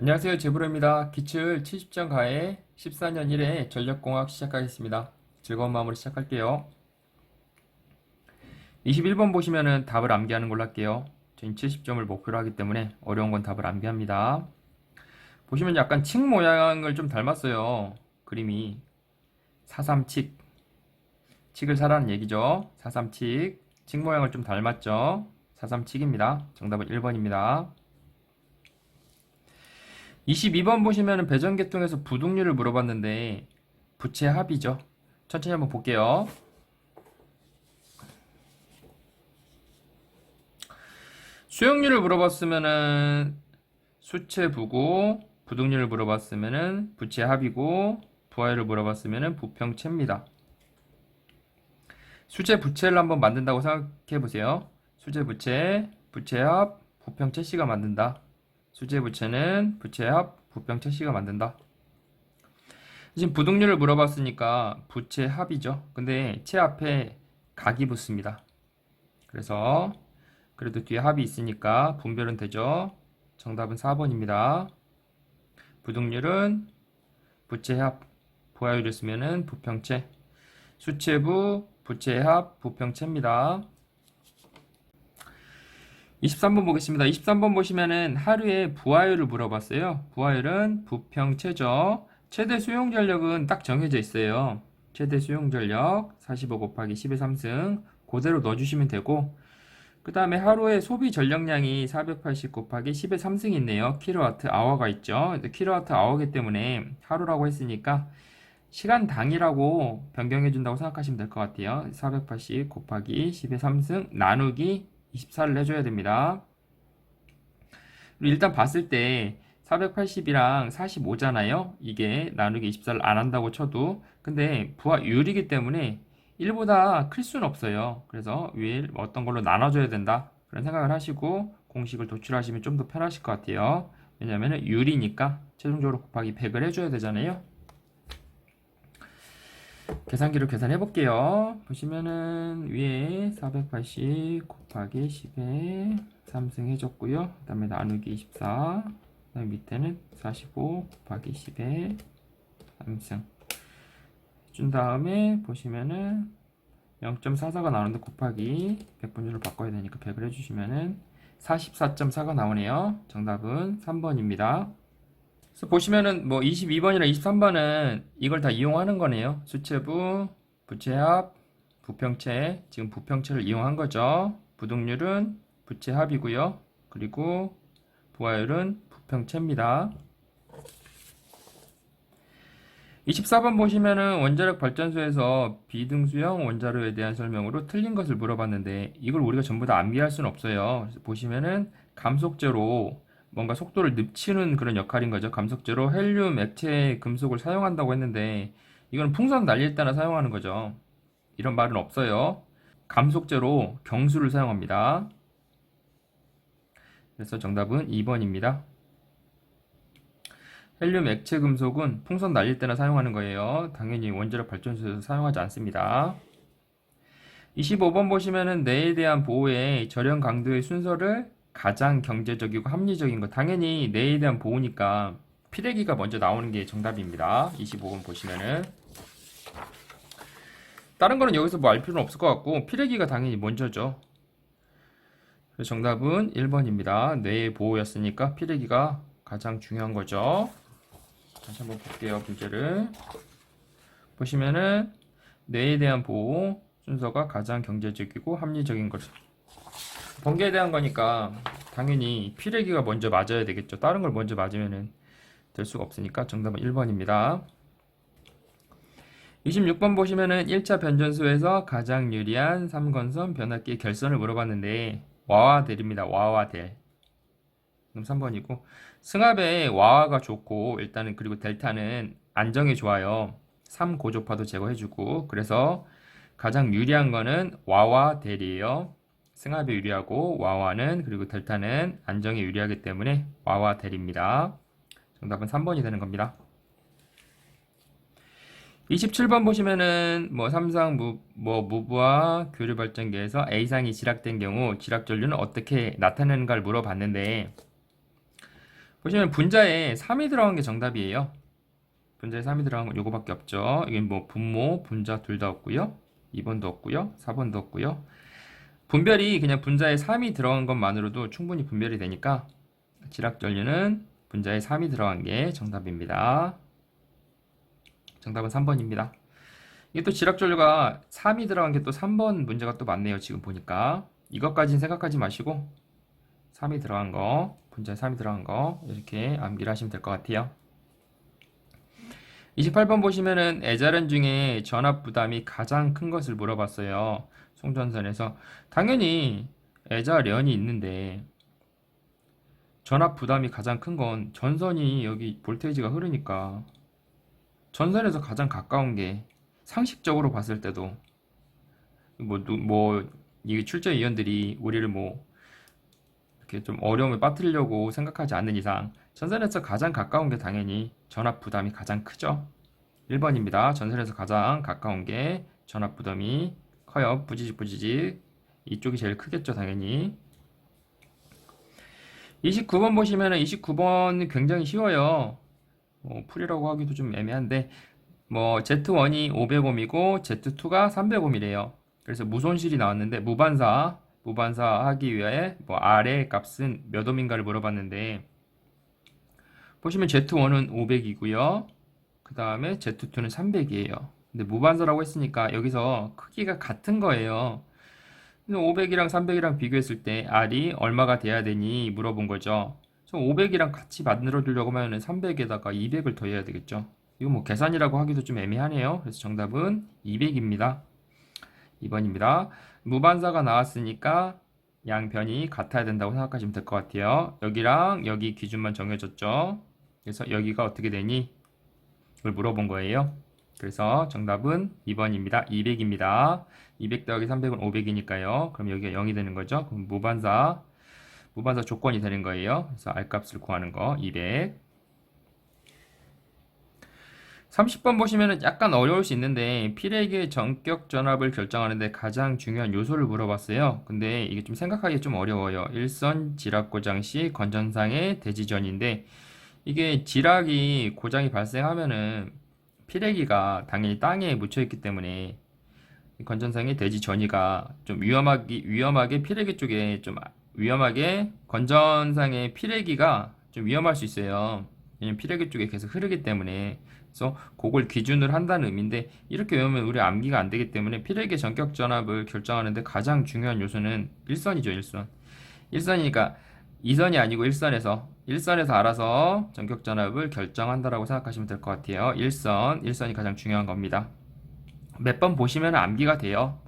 안녕하세요. 제브로입니다. 기출 70점 가해 14년 1회 전력공학 시작하겠습니다. 즐거운 마음으로 시작할게요. 21번 보시면은 답을 암기하는 걸로 할게요. 저희 70점을 목표로 하기 때문에 어려운 건 답을 암기합니다. 보시면 약간 칙 모양을 좀 닮았어요. 그림이 437 칙을 사라는 얘기죠. 437칙 모양을 좀 닮았죠. 437입니다. 정답은 1번입니다. 22번 보시면 배전계통에서 부동률을 물어봤는데 부채 합이죠. 천천히 한번 볼게요. 수용률을 물어봤으면은 수채 부고 부동률을 물어봤으면은 부채 합이고 부하율을 물어봤으면은 부평채입니다. 수채 부채를 한번 만든다고 생각해 보세요. 수채 부채 부채합 부평채 씨가 만든다. 수제 부채는 부채합 부평 채 씨가 만든다. 지금 부동률을 물어봤으니까 부채 합이죠. 근데 채 앞에 각이 붙습니다. 그래서 그래도 뒤에 합이 있으니까 분별은 되죠. 정답은 4번입니다. 부동률은 부채합, 부하율을 쓰면은 부평채, 수채부, 부채합, 부평채입니다. 23번 보겠습니다. 23번 보시면은 하루에 부하율을 물어봤어요. 부하율은 부평체죠. 최대 수용 전력은 딱 정해져 있어요. 최대 수용 전력 45 곱하기 10의 3승 그대로 넣어주시면 되고 그 다음에 하루에 소비 전력량이 480 곱하기 10의 3승이 있네요. 킬로와트 아워가 있죠. 킬로와트 아워기 때문에 하루라고 했으니까 시간 당이라고 변경해 준다고 생각하시면 될 것 같아요. 480 곱하기 10의 3승 나누기 24를 해줘야 됩니다. 일단 봤을 때 480이랑 45잖아요. 이게 나누기 24를 안 한다고 쳐도 근데 부하율이기 때문에 1보다 클 수는 없어요. 그래서 위에 어떤 걸로 나눠줘야 된다. 그런 생각을 하시고 공식을 도출하시면 좀 더 편하실 것 같아요. 왜냐하면 율이니까 최종적으로 곱하기 100을 해줘야 되잖아요. 계산기로 계산해 볼게요. 보시면은 위에 480 곱하기 10에 3승 해줬고요. 그 다음에 나누기 24. 그 다음에 밑에는 45 곱하기 10에 3승. 준 다음에 보시면은 0.44가 나오는데 곱하기 100분율로 바꿔야 되니까 100을 해주시면은 44.4가 나오네요. 정답은 3번입니다. 그래서 보시면은 뭐 22번이나 23번은 이걸 다 이용하는 거네요. 수채부, 부채합, 부평채. 지금 부평채를 이용한 거죠. 부동률은 부채합이고요. 그리고 부하율은 부평채입니다. 24번 보시면은 원자력 발전소에서 비등수형 원자로에 대한 설명으로 틀린 것을 물어봤는데 이걸 우리가 전부 다 암기할 수는 없어요. 보시면은 감속제로 뭔가 속도를 늦추는 그런 역할인 거죠. 감속제로 헬륨, 액체, 금속을 사용한다고 했는데 이건 풍선 날릴 때나 사용하는 거죠. 이런 말은 없어요. 감속제로 경수를 사용합니다. 그래서 정답은 2번입니다. 헬륨, 액체, 금속은 풍선 날릴 때나 사용하는 거예요. 당연히 원자력 발전소에서 사용하지 않습니다. 25번 보시면은 뇌에 대한 보호의 절연 강도의 순서를 가장 경제적이고 합리적인 거 당연히 뇌에 대한 보호니까 피레기가 먼저 나오는 게 정답입니다. 25번 보시면은 다른 거는 여기서 뭐 알 필요는 없을 것 같고 피레기가 당연히 먼저죠. 정답은 1번입니다. 뇌의 보호였으니까 피레기가 가장 중요한 거죠. 다시 한번 볼게요. 문제를 보시면은 뇌에 대한 보호 순서가 가장 경제적이고 합리적인 거죠. 번개에 대한 거니까 당연히 피레기가 먼저 맞아야 되겠죠. 다른 걸 먼저 맞으면은 될 수가 없으니까 정답은 1번입니다. 26번 보시면은 1차 변전소에서 가장 유리한 삼건선 변압기 결선을 물어봤는데 와와 델입니다. 와와 델. 그럼 3번이고 승합의 와와가 좋고 일단은 그리고 델타는 안정이 좋아요. 3고조파도 제거해주고 그래서 가장 유리한 거는 와와 델이에요. 승합에 유리하고 와와는 그리고 델타는 안정에 유리하기 때문에 와와 델입니다. 정답은 3번이 되는 겁니다. 27번 보시면은 뭐 삼상 무, 뭐 무부와 교류 발전기에서 A상이 지락된 경우 지락 전류는 어떻게 나타내는가를 물어봤는데 보시면 분자에 3이 들어간 게 정답이에요. 분자에 3이 들어간 건 요거밖에 없죠. 이게 뭐 분모, 분자 둘 다 없고요. 2번도 없고요. 4번도 없고요. 분별이 그냥 분자에 3이 들어간 것만으로도 충분히 분별이 되니까 지락 전류는 분자에 3이 들어간 게 정답입니다. 정답은 3번입니다. 이게 또 지락 전류가 3이 들어간 게 또 3번 문제가 또 많네요. 지금 보니까 이것까지는 생각하지 마시고 3이 들어간 거, 분자에 3이 들어간 거 이렇게 암기를 하시면 될 것 같아요. 28번 보시면은 애자련 중에 전압 부담이 가장 큰 것을 물어봤어요. 송전선에서 당연히 애자련이 있는데 전압 부담이 가장 큰 건 전선이 여기 볼테이지가 흐르니까 전선에서 가장 가까운 게 상식적으로 봤을 때도 뭐, 누- 뭐, 이 출제 위원들이 우리를 뭐, 이렇게 좀 어려움을 빠뜨리려고 생각하지 않는 이상, 전선에서 가장 가까운 게 당연히 전압 부담이 가장 크죠. 1번입니다. 전선에서 가장 가까운 게 전압 부담이 커요. 부지직 부지직. 이쪽이 제일 크겠죠, 당연히. 29번 보시면은 29번 굉장히 쉬워요. 뭐 풀이라고 하기도 좀 애매한데, 뭐 Z1이 500옴이고 Z2가 300옴이래요. 그래서 무손실이 나왔는데 무반사 무반사 하기 위해 뭐 R의 값은 몇 옴인가를 물어봤는데 보시면 Z1은 500이고요. 그 다음에 Z2는 300이에요. 근데 무반사라고 했으니까 여기서 크기가 같은 거예요. 500이랑 300이랑 비교했을 때 R이 얼마가 돼야 되니 물어본 거죠. 500이랑 같이 만들어 주려고 하면 300에다가 200을 더해야 되겠죠. 이거 뭐 계산이라고 하기도 좀 애매하네요. 그래서 정답은 200입니다. 2번입니다. 무반사가 나왔으니까 양변이 같아야 된다고 생각하시면 될 것 같아요. 여기랑 여기 기준만 정해졌죠. 그래서 여기가 어떻게 되니? 이걸 물어본 거예요. 그래서 정답은 2번입니다. 200입니다. 200 더하기 300은 500이니까요. 그럼 여기가 0이 되는 거죠. 그럼 무반사, 무반사 조건이 되는 거예요. 그래서 R 값을 구하는 거 200. 30번 보시면은 약간 어려울 수 있는데 필액의 전격 전압을 결정하는데 가장 중요한 요소를 물어봤어요. 근데 이게 좀 생각하기 좀 어려워요. 일선 지락 고장 시 건전상의 대지전인데 이게 지락이 고장이 발생하면은 필액이가 당연히 땅에 묻혀 있기 때문에 이 건전상의 대지 전이가 좀 위험하기 위험하게 필액이 쪽에 좀 위험하게 건전상의 필액이가 좀 위험할 수 있어요. 왜냐면 필액이 쪽에 계속 흐르기 때문에 그래서 그걸 기준으로 한다는 의미인데 이렇게 외우면 우리 암기가 안 되기 때문에 필액의 전격 전압을 결정하는데 가장 중요한 요소는 일선이죠, 일선. 일선이니까 2선이 아니고 1선에서 1선에서 알아서 전격 전압을 결정한다라고 생각하시면 될 것 같아요. 1선, 1선이 가장 중요한 겁니다. 몇 번 보시면 암기가 돼요.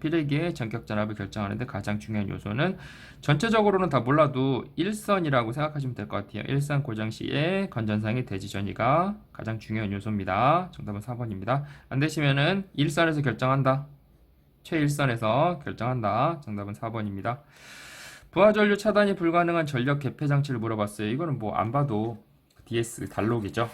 필액의 전격 전압을 결정하는데 가장 중요한 요소는 전체적으로는 다 몰라도 일선이라고 생각하시면 될 것 같아요. 일선 고정 시에 건전상의 대지 전이가 가장 중요한 요소입니다. 정답은 4번입니다. 안 되시면은 일선에서 결정한다. 최일선에서 결정한다. 정답은 4번입니다. 부하 전류 차단이 불가능한 전력 개폐 장치를 물어봤어요. 이거는 뭐 안 봐도 DS 달록이죠.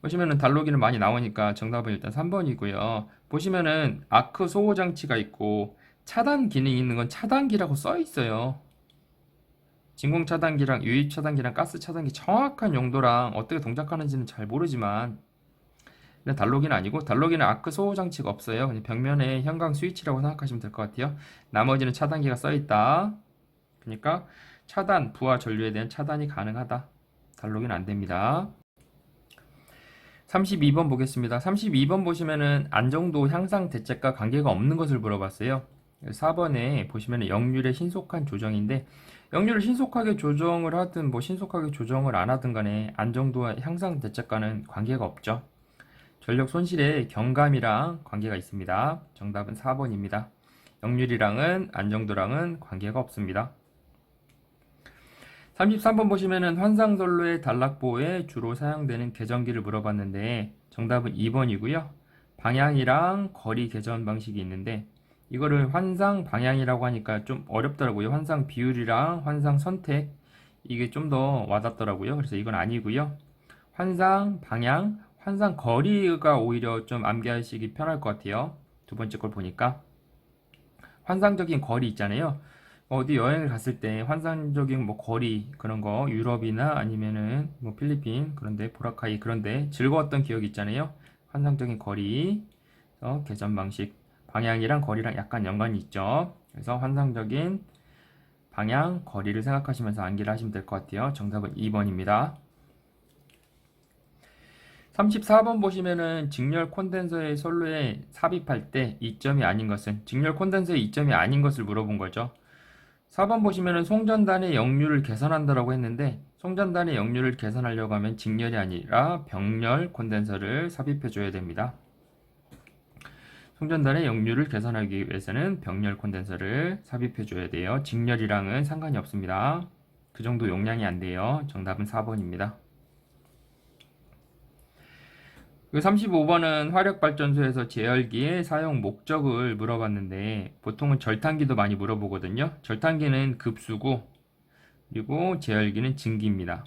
보시면은 달록이는 많이 나오니까 정답은 일단 3번이고요. 보시면은 아크 소호 장치가 있고 차단 기능이 있는 건 차단기라고 써 있어요. 진공 차단기랑 유입 차단기랑 가스 차단기 정확한 용도랑 어떻게 동작하는지는 잘 모르지만 근데 달록이는 아니고 달록이는 아크 소호 장치가 없어요. 그냥 벽면에 현강 스위치라고 생각하시면 될 것 같아요. 나머지는 차단기가 써 있다. 그러니까 차단 부하 전류에 대한 차단이 가능하다. 달록이는 안 됩니다. 32번 보겠습니다. 32번 보시면은 안정도 향상 대책과 관계가 없는 것을 물어봤어요. 4번에 보시면은 역률의 신속한 조정인데 역률을 신속하게 조정을 하든 뭐 신속하게 조정을 안 하든 간에 안정도와 향상 대책과는 관계가 없죠. 전력 손실의 경감이랑 관계가 있습니다. 정답은 4번입니다. 역률이랑은 안정도랑은 관계가 없습니다. 33번 보시면은 환상선로의 단락보에 주로 사용되는 계전기를 물어봤는데 정답은 2번이고요. 방향이랑 거리 계전 방식이 있는데 이거를 환상 방향이라고 하니까 좀 어렵더라고요. 환상 비율이랑 환상 선택 이게 좀 더 와닿더라고요. 그래서 이건 아니고요. 환상 방향, 환상 거리가 오히려 좀 암기하시기 편할 것 같아요. 두 번째 걸 보니까 환상적인 거리 있잖아요. 어디 여행을 갔을 때 환상적인 뭐 거리 그런 거 유럽이나 아니면은 뭐 필리핀 그런데 보라카이 그런데 즐거웠던 기억이 있잖아요. 환상적인 거리, 그래서 개전 방식, 방향이랑 거리랑 약간 연관이 있죠. 그래서 환상적인 방향, 거리를 생각하시면서 암기를 하시면 될 것 같아요. 정답은 2번입니다. 34번 보시면은 직렬 콘덴서의 선로에 삽입할 때 이점이 아닌 것은 직렬 콘덴서의 이점이 아닌 것을 물어본 거죠. 4번 보시면은 송전단의 역류를 개선한다라고 했는데 송전단의 역류를 개선하려고 하면 직렬이 아니라 병렬 콘덴서를 삽입해 줘야 됩니다. 송전단의 역류를 개선하기 위해서는 병렬 콘덴서를 삽입해 줘야 돼요. 직렬이랑은 상관이 없습니다. 그 정도 용량이 안 돼요. 정답은 4번입니다. 35번은 화력발전소에서 제열기의 사용 목적을 물어봤는데 보통은 절탄기도 많이 물어보거든요. 절탄기는 급수고 그리고 제열기는 증기입니다.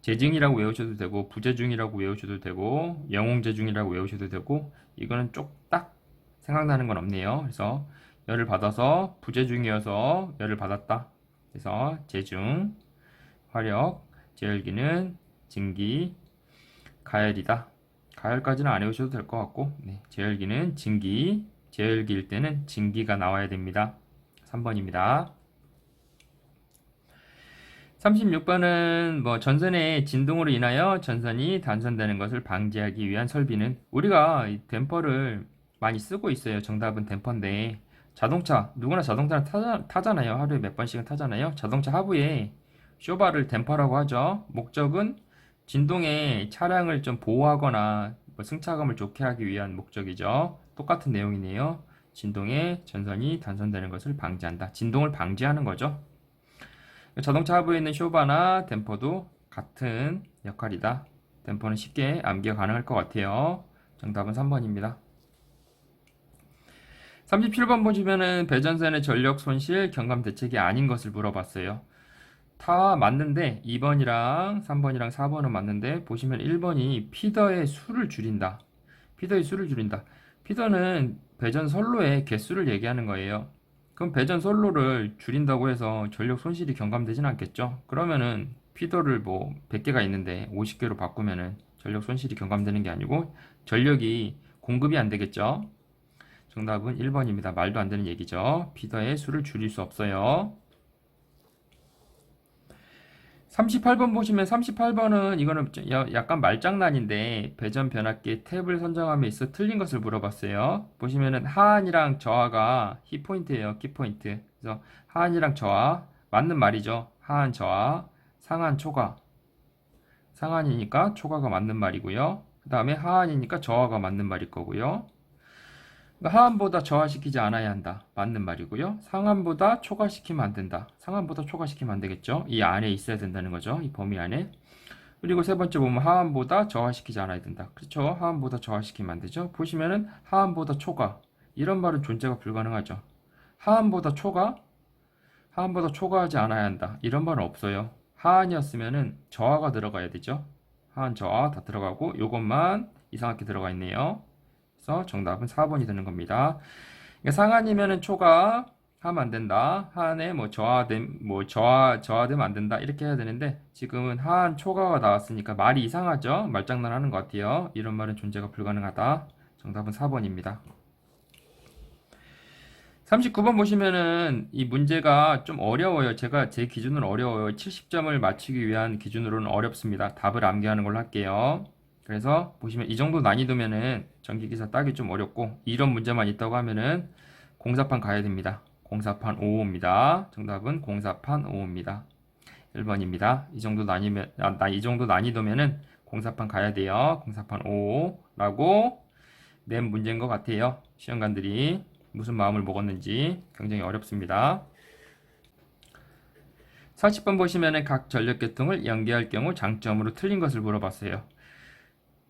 재증이라고 외우셔도 되고 부재중이라고 외우셔도 되고 영웅재중이라고 외우셔도 되고 이거는 쪽딱 생각나는 건 없네요. 그래서 열을 받아서 부재중이어서 열을 받았다. 그래서 재중, 화력, 제열기는 증기, 가열이다. 가열까지는 안 외우셔도 될 것 같고 네, 제열기는 증기, 제열기일 때는 증기가 나와야 됩니다. 3번입니다. 36번은 뭐 전선의 진동으로 인하여 전선이 단선되는 것을 방지하기 위한 설비는 우리가 이 댐퍼를 많이 쓰고 있어요. 정답은 댐퍼인데 자동차 누구나 자동차를 타자, 타잖아요. 하루에 몇 번씩은 타잖아요. 자동차 하부에 쇼바를 댐퍼라고 하죠. 목적은 진동에 차량을 좀 보호하거나 뭐 승차감을 좋게 하기 위한 목적이죠. 똑같은 내용이네요. 진동에 전선이 단선되는 것을 방지한다. 진동을 방지하는 거죠. 자동차 하부에 있는 쇼바나 댐퍼도 같은 역할이다. 댐퍼는 쉽게 암기가 가능할 것 같아요. 정답은 3번입니다. 37번 보시면은 배전선의 전력 손실 경감 대책이 아닌 것을 물어봤어요. 다 맞는데 2번이랑 3번이랑 4번은 맞는데 보시면 1번이 피더의 수를 줄인다. 피더의 수를 줄인다. 피더는 배전 선로의 개수를 얘기하는 거예요. 그럼 배전 선로를 줄인다고 해서 전력 손실이 경감되진 않겠죠? 그러면은 피더를 뭐 100개가 있는데 50개로 바꾸면은 전력 손실이 경감되는 게 아니고 전력이 공급이 안 되겠죠? 정답은 1번입니다. 말도 안 되는 얘기죠. 피더의 수를 줄일 수 없어요. 38번 보시면 38번은 이거는 약간 말장난인데 배전 변압기 탭을 선정함에 있어 틀린 것을 물어봤어요. 보시면은 하한이랑 저하가 키포인트예요. 키포인트. 그래서 하한이랑 저하 맞는 말이죠. 하한 저하 상한 초과 상한이니까 초과가 맞는 말이고요. 그 다음에 하한이니까 저하가 맞는 말일 거고요. 그러니까 하한보다 저하시키지 않아야 한다. 맞는 말이고요. 상한보다 초과시키면 안 된다. 상한보다 초과시키면 안 되겠죠. 이 안에 있어야 된다는 거죠. 이 범위 안에. 그리고 세 번째 보면 하한보다 저하시키지 않아야 된다. 그렇죠. 하한보다 저하시키면 안 되죠. 보시면은 하한보다 초과. 이런 말은 존재가 불가능하죠. 하한보다 초과? 하한보다 초과하지 않아야 한다. 이런 말은 없어요. 하한이었으면은 저하가 들어가야 되죠. 하한 저하 다 들어가고 요것만 이상하게 들어가 있네요. 그래서 정답은 4번이 되는 겁니다. 상한이면은 초가 하면 안 된다. 하한에 뭐 저하됨, 뭐 저하, 저하되면 안 된다. 이렇게 해야 되는데 지금은 하한 초과가 나왔으니까 말이 이상하죠? 말장난 하는 것 같아요. 이런 말은 존재가 불가능하다. 정답은 4번입니다. 39번 보시면은 이 문제가 좀 어려워요. 제가 제 기준으로 어려워요. 70점을 맞추기 위한 기준으로는 어렵습니다. 답을 암기하는 걸로 할게요. 그래서 보시면 이 정도 난이도면은 전기기사 따기 좀 어렵고 이런 문제만 있다고 하면은 공사판 가야 됩니다. 공사판 5호입니다. 정답은 공사판 5호입니다. 1번입니다. 이 정도 난이면 아, 이 정도 난이도면은 공사판 가야 돼요. 공사판 5라고 낸 문제인 것 같아요. 시험관들이 무슨 마음을 먹었는지 굉장히 어렵습니다. 40번 보시면은 각 전력계통을 연계할 경우 장점으로 틀린 것을 물어봤어요.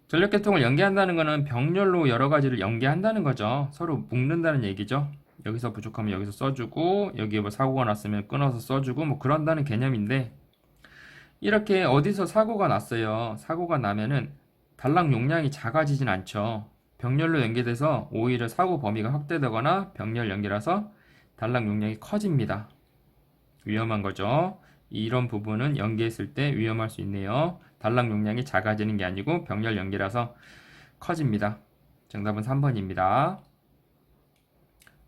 전력계통을 연계한다는 것은 병렬로 여러 가지를 연계한다는 거죠. 서로 묶는다는 얘기죠. 여기서 부족하면 여기서 써주고 여기에 뭐 사고가 났으면 끊어서 써주고 뭐 그런다는 개념인데 이렇게 어디서 사고가 났어요. 사고가 나면은 단락 용량이 작아지진 않죠. 병렬로 연계돼서 오히려 사고 범위가 확대되거나 병렬 연계라서 단락 용량이 커집니다. 위험한 거죠. 이런 부분은 연계했을 때 위험할 수 있네요. 단락 용량이 작아지는 게 아니고 병렬 연계라서 커집니다. 정답은 3번입니다.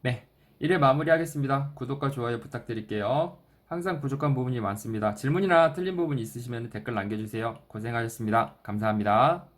네. 1회 마무리하겠습니다. 구독과 좋아요 부탁드릴게요. 항상 부족한 부분이 많습니다. 질문이나 틀린 부분 있으시면 댓글 남겨주세요. 고생하셨습니다. 감사합니다.